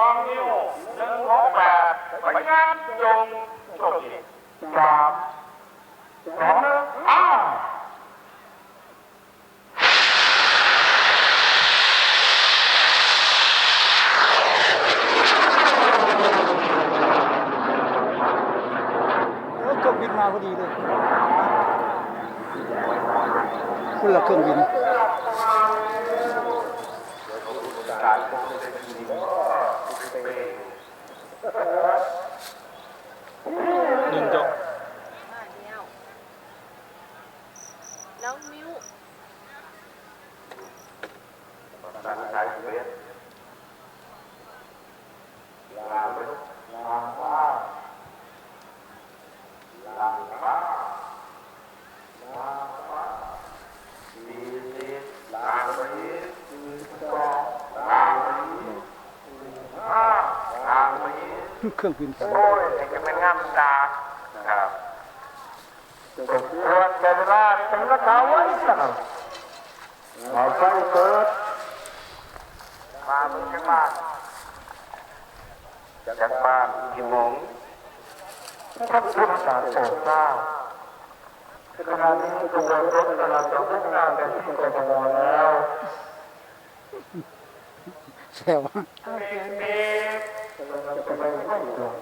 อะๆน้องนิ้วหนึ่งหกแปดไปงานจงโชคดีสามสองหนึ่งอ้าเครื่องบินมาพอดีเลยคุณละเครื่องบินหนึ่ งจบ มาเดียว แล้วมิ้ว ตั้งใจเรียนลาไปลาว่าลาว่าลาว่าดีดีลาไปสองลาไปห้าลาไป เครื่องบินโอ้ยจะเป็นงามตาครับเกิดเป็นราชเป็นรัฐาไว้สักมาไฟเกิดมาเมืองจังบ้านจังบ้านกี่โมงท่านพุทธศาสนาเจ้าขณะนี้ขบวนรถกำลังจะมุ่งหน้าไปที่กทมแล้วแซวมีมี จะไปไม่ถูก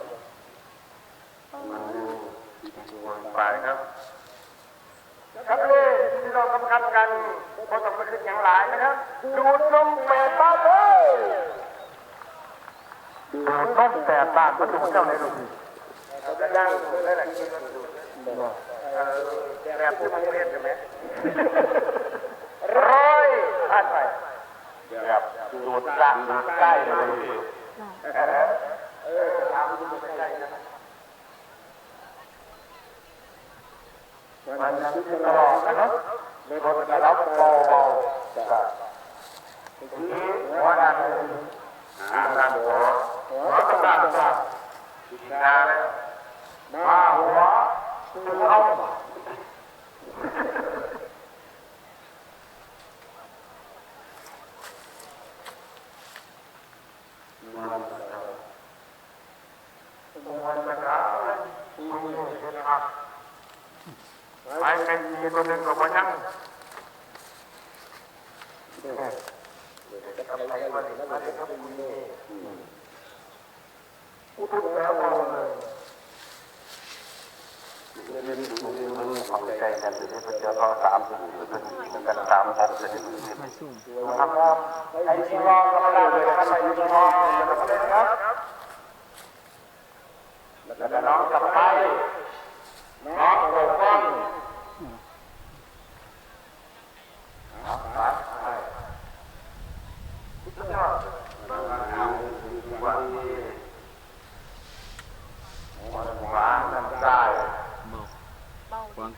ไปครับครับนี่ที่เรากำกับกันพอต้องไปขึ้นอย่างหลายนะครับ ดูดนมแปดบาทเลยดูดนมแปดบาทมาดูเจ้าในลูกเราจะดังได้แหละกินมันดูดเออแบบที่มันเรียนใช่ไหมร้อยผ่านไปแบบดูดกลางดูดใกล้เลย เออเออทำดูดใกล้นะมันยังตลอดนะครับมีคนจะรับเบาๆจากทีนี้หัวหน้าหาด้านหัวหัวกระด้านซ้ายทีนาเลยมาหัวตัวเอามันจะมันจะกลายเป็นผู้หญิงนะครับ ไปเป็นยีตัวหนึ่งกับมันยังพูดแล้วเราเลยขอบใจกันที่พระเจ้าเราสามกันสามหกเลยนะครับไอ้ชีวาก็มาได้เลยนะครับไอ้ชีวาก็มาได้ครับแล้วก็น้องกับไปน้องปกป้อง วางน้ำใจ เบา เบ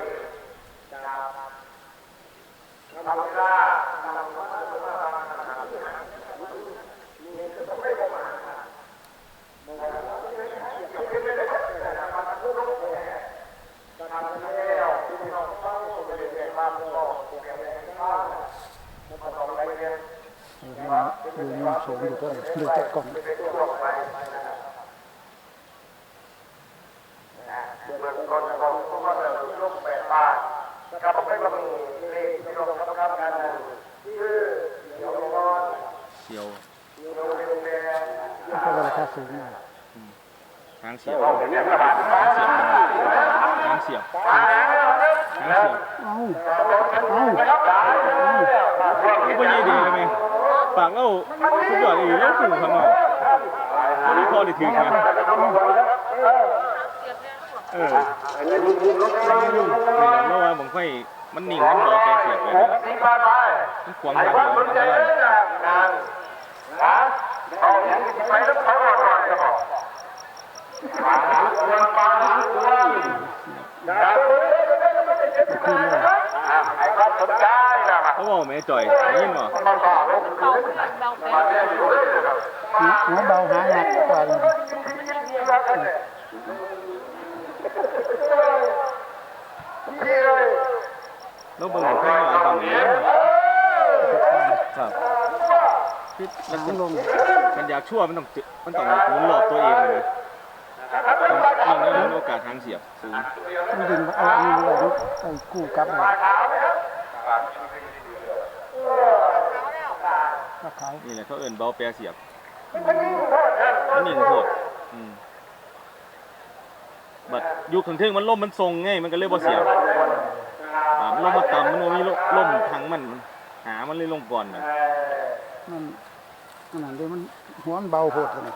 ดูนี่สูงอยู่ด้วยดูจากกล่องเบื้องต้นของพวกเราลูกแปดบานกับไม่ก็มีเลขที่เราทำการกันชื่อเดี๋ยวรอน เสียว เดี๋ยวเรียนเรียน เพราะว่าราคาสูงมาก ทาง เสียบต้องเรียนกระบาดทางเสียบมาแล้วครับทางเสียบเอานะครับตายแล้วนี่ก็ยี่ดีเลยไหมปากเล่าสุดยอดอีกเล่าปู่ข้างนอกวันนี้พอได้ถือกันเสียบแน่หรอเออนี่และเมื่อวานผมค่อยมันนิ่งมันบอแกเสียบไปเลยสิบบาทไปมันขวางไอ้ทางว่าเดียวสนมันก็เลยนะงานะเอาอย่างนี้ไปแล้วเขารอก่อนจะบอก เขาบอกแม่จ่อยยิ่งเบาเบาไปมาเรียนอหัวเบาหาหนักกว่าลยมแล้วเบิ่งของใครหลายฝั่งนี้ครับคือมันลงมันอยากชั่วมันต้องมันต้องหมุนรอบตัวเองเลย นะต้องมันมีโอกาสทางเสียบสูงมันดึงเอาอันนี้ไว้ไอ้กู้กลับมาขาแล้วนี่แหละเขาเอิ้นเบาแปรเสียบมันนิ่งโพดอืมบัดอยู่ข้างเทิงมันล่มมันทรงไงมันก็เลยบ่เสียบอ่มันลมมาต่ำมันมีล่มทางมันหามันเลยลงก่อนน่ะมันมันนั่นเลยมันหัวมันเบาโหดเลย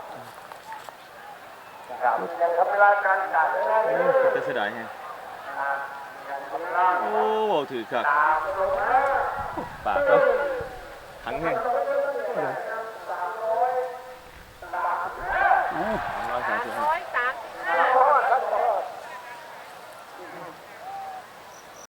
จะเสียดายแฮะโอ้ถือคักปากก็ทั้งแห้งอะไร